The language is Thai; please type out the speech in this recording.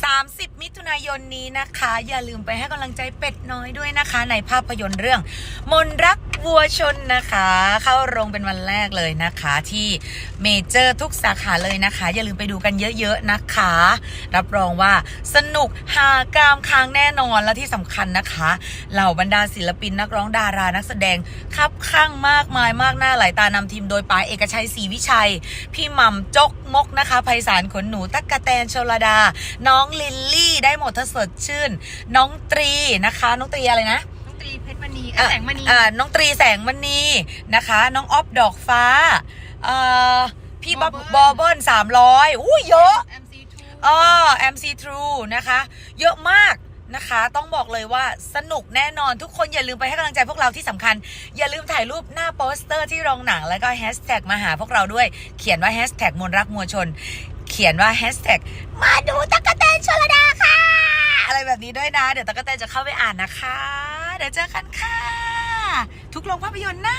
30 มิถุนายนนี้นะคะ อย่าลืมไปให้กำลังใจเป็ดน้อยด้วยนะคะ ในภาพยนตร์เรื่อง มนรัก วัวชนนะคะ เข้าโรงเป็นวันแรกเลยนะคะ ที่เมเจอร์ทุกสาขาเลยนะคะ อย่าลืมไปดูกันเยอะๆนะคะ รับรองว่าสนุกหากรามค้างแน่นอนและที่สำคัญนะคะ เหล่าบรรดาศิลปินนักร้องดารานักแสดงคับข้างมากมายมากหน้าหลายตานำทีมโดยป๋าเอกชัยศรีวิชัย พี่หม่ำจกมกนะคะไพศาลขนหนูตั๊กกะแตนชลดา น้องลิลลี่ได้หมดถ้าสดชื่น น้องตรีนะคะ น้องตรีอะไรนะ น้องตรีเพชรมณีอะแสงมณี อ่าน้องตรีแสงมณีนะคะ น้องออฟดอกฟ้าเอ่อพี่บ๊อบบอเบิ้ลสามร้อยอู้เยอะ MC2 อ๋อ MC True นะคะ เยอะมากนะคะ ต้องบอกเลยว่าสนุกแน่นอนทุกคนอย่าลืมไปให้กำลังใจพวกเราที่สำคัญ อย่าลืมถ่ายรูปหน้าโปสเตอร์ที่โรงหนัง แล้วก็แฮชแท็กมาหาพวกเราด้วย เขียนว่าแฮชแท็กมวลรักมวลชน เขียนว่าแฮชแท็กมาดูตะก นี้ด้วยนะ เดี๋ยวตะกะแตนจะเข้าไปอ่านนะคะ เดี๋ยวเจอกันค่ะ ทุกโรงภาพยนตร์นะ